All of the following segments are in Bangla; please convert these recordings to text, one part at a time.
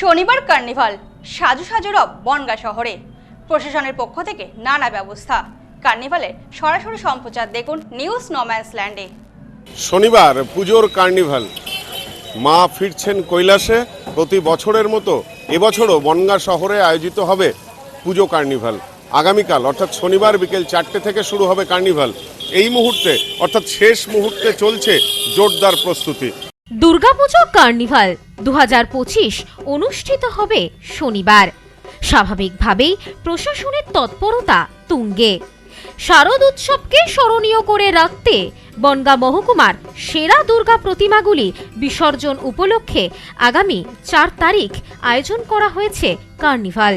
শনিবার কার্নিভাল, সাজু সাজু রব বনগা শহরে। প্রশাসনের পক্ষ থেকে নানা ব্যবস্থা। কার্নিভালের সরাসরি সম্প্রচার দেখুন নিউজ নোম্যান্স ল্যান্ডে শনিবার পুজোর কার্নিভাল। মা ফিরছেন কৈলাসে, প্রতি বছরের মতো এবছরও বনগাঁ শহরে আয়োজিত হবে পুজো কার্নিভাল। আগামীকাল, অর্থাৎ শনিবার বিকেল চারটে থেকে শুরু হবে কার্নিভাল। এই মুহূর্তে, অর্থাৎ শেষ মুহূর্তে চলছে জোরদার প্রস্তুতি। দুর্গাপুজো কার্নিভাল দু হাজার পঁচিশ অনুষ্ঠিত হবে শনিবার। স্বাভাবিকভাবেই প্রশাসনের তৎপরতা তুঙ্গে। শারদ উৎসবকে স্মরণীয় করে রাখতে বনগা মহকুমার সেরা দুর্গা প্রতিমাগুলি বিসর্জন উপলক্ষে আগামী চার তারিখ আয়োজন করা হয়েছে কার্নিভাল।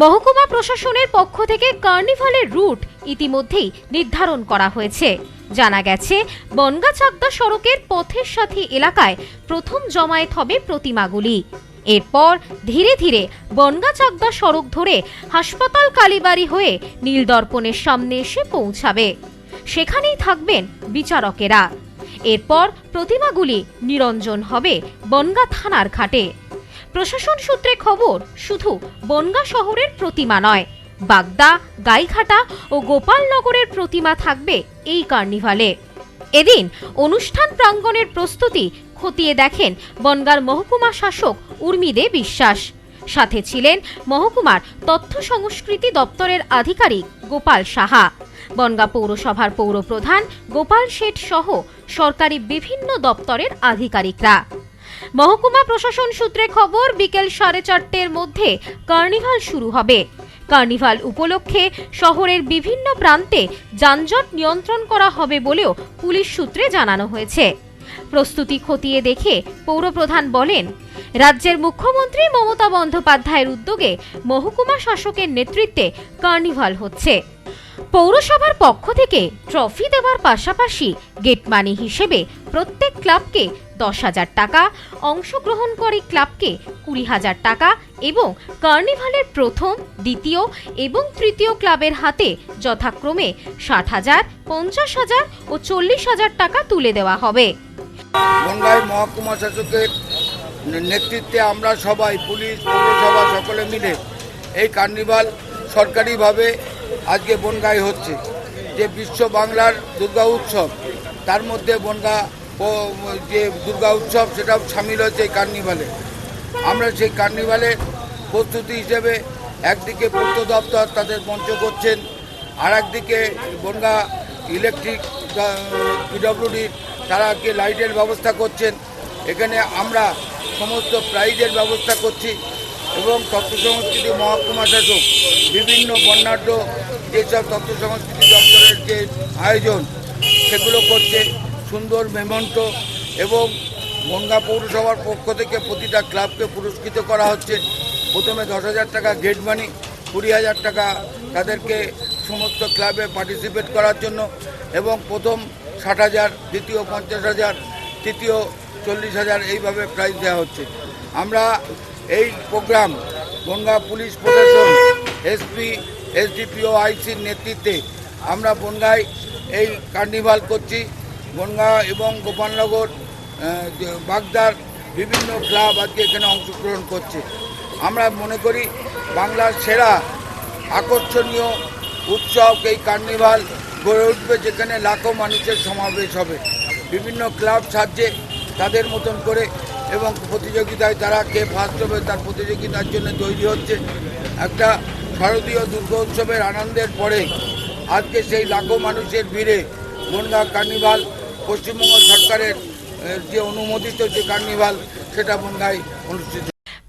মহকুমা প্রশাসনের পক্ষ থেকে কার্নিভালের রুট ইতিমধ্যেই নির্ধারণ করা হয়েছে। জানা গেছে, বনগা চাকদা সড়কের পথের সাথী এলাকায় প্রথম জমায়েত হবে প্রতিমাগুলি। এরপর ধীরে ধীরে বনগা চাকদা সড়ক ধরে হাসপাতাল কালীবাড়ি হয়ে নীলদর্পণের সামনে এসে পৌঁছাবে। সেখানেই থাকবেন বিচারকেরা। এরপর প্রতিমাগুলি নিরঞ্জন হবে বনগা থানার ঘাটে। প্রশাসন সূত্রে খবর, শুধু বনগা শহরের প্রতিমা নয়, বাগদা, গাইঘাটা ও গোপালনগরের প্রতিমা থাকবে এই কার্নিভালে। এদিন অনুষ্ঠান প্রাঙ্গণের প্রস্তুতি খতিয়ে দেখেন বনগার মহকুমা শাসক উর্মিদে বিশ্বাস। সাথে ছিলেন মহকুমার তথ্য সংস্কৃতি দপ্তরের আধিকারিক গোপাল সাহা। বনগা পৌরসভার পৌরপ্রধান গোপাল শেঠ সহ সরকারি বিভিন্ন দপ্তরের আধিকারিকরা। মহকুমা প্রশাসন সূত্রে খবর, বিকেল সাড়ে চারটের মধ্যে কার্নিভাল শুরু হবে। কার্নিভাল উপলক্ষে শহরের বিভিন্ন প্রান্তে যানজট নিয়ন্ত্রণ করা হবে বলেও পুলিশ সূত্রে জানানো হয়েছে। প্রস্তুতি খতিয়ে দেখে পৌরপ্রধান বলেন, রাজ্যের মুখ্যমন্ত্রী মমতা বন্দ্যোপাধ্যায়ের উদ্যোগে মহকুমা শাসকের নেতৃত্বে কার্নিভাল হচ্ছে। পৌরসভার পক্ষ থেকে ট্রফি দেওয়ার পাশাপাশি গেট মানি হিসেবে প্রত্যেক ক্লাবকে দশ হাজার টাকা, অংশগ্রহণকারী ক্লাবকে কুড়ি হাজার টাকা এবং কার্নিভালের প্রথম, দ্বিতীয় এবং তৃতীয় ক্লাবের হাতে যথাক্রমে ষাট হাজার, পঞ্চাশ হাজার ও চল্লিশ হাজার টাকা তুলে দেওয়া হবে। মহকুমা শাসকের নেতৃত্বে আমরা সবাই, পুলিশ, পৌরসভা সকলে মিলে এই কার্নিভাল সরকারিভাবে আজকে বনগাঁয় হচ্ছে। যে বিশ্ব বাংলার দুর্গা উৎসব, তার মধ্যে বনগা ও, যে দুর্গা উৎসব সেটাও সামিল হয়েছে এই কার্নিভালে। আমরা সেই কার্নিভালে প্রস্তুতি হিসেবে একদিকে পূর্ত দপ্তর তাদের মঞ্চ করছেন আর একদিকে বনগা ইলেকট্রিক পিডব্লিউডি তারা আজকে লাইটের ব্যবস্থা করছেন। এখানে আমরা সমস্ত প্রাইজের ব্যবস্থা করছি এবং তথ্য সংস্কৃতি মহকুমা শাসক, বিভিন্ন বর্ণাঢ্য যেসব তথ্য সংস্কৃতি দপ্তরের যে আয়োজন, সেগুলো করছে। সুন্দর, মেমন্ত এবং গঙ্গা পৌরসভার পক্ষ থেকে প্রতিটা ক্লাবকে পুরস্কৃত করা হচ্ছে। প্রথমে দশ হাজার টাকা গেট মানি, কুড়ি হাজার টাকা তাদেরকে সমস্ত ক্লাবে পার্টিসিপেট করার জন্য এবং প্রথম ষাট হাজার, দ্বিতীয় পঞ্চাশ হাজার, তৃতীয় চল্লিশ হাজার এইভাবে প্রাইজ দেওয়া হচ্ছে। আমরা এই প্রোগ্রাম গঙ্গা পুলিশ প্রশাসন এসপি এসডিপিও আইসির নেতৃত্বে আমরা বনগাঁয় এই কার্নিভাল করছি। বনগাঁ এবং গোপালনগর বাগদার বিভিন্ন ক্লাব আজকে এখানে অংশগ্রহণ করছে। আমরা মনে করি বাংলার সেরা, আকর্ষণীয় উৎসব এই কার্নিভাল গড়ে উঠবে যেখানে লাখো মানুষের সমাবেশ হবে। বিভিন্ন ক্লাব সাহায্যে তাদের মতন করে এবং প্রতিযোগিতায় তারা কে ফার্স্ট হবে তার প্রতিযোগিতার জন্য তৈরি হচ্ছে একটা শারদীয় দুর্গা উৎসবের আনন্দের পরে। আজকে সেই লাখো মানুষের ভিড়ে বনগাঁ কার্নিভাল পশ্চিমবঙ্গ সরকারের যে অনুমোদিত যে কার্নিভাল সেটা বনগাঁয় অনুষ্ঠিত।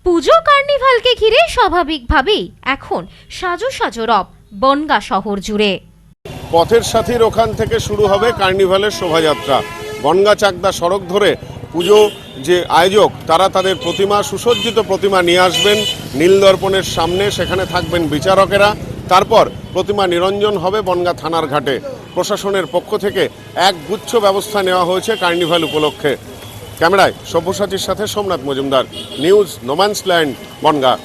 পুজো কার্নিভালকে ঘিরে স্বাভাবিকভাবেই এখন সাজো সাজো রব বনগা শহর জুড়ে। পথের সাথীর ওখান থেকে শুরু হবে কার্নিভালের শোভাযাত্রা। বনগা চাকদা সড়ক ধরে পুজো যে আয়োজক তারা তাদের প্রতিমা সুসজ্জিত প্রতিমা নিয়ে আসবেন। নীলদর্পণের সামনে সেখানে থাকবেন বিচারকেরা। তারপর প্রতিমা নিরঞ্জন হবে বনগা থানার ঘাটে। প্রশাসনের পক্ষ থেকে এক গুচ্ছ ব্যবস্থা নেওয়া হয়েছে কার্নিভাল উপলক্ষে। ক্যামেরায় সব্যসাচীর সাথে Somnath Majumdar news no man's land Bangaon.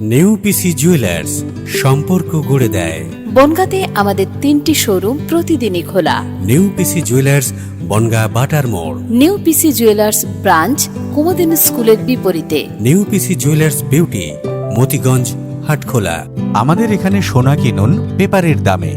New PC jewellers সম্পর্ক গড়ে দেয়। বনগাঁতে আমাদের তিনটি শোরুম প্রতিদিনই খোলা। নেউপিসি জুয়েলার্স বনগা বাটার মোড়। New PC jewellers branch Kumudini স্কুলের বিপরীতে। New PC jewellers beauty Motiganj Hatkhola. আমাদের এখানে সোনা কিনুন পেপারের দামে।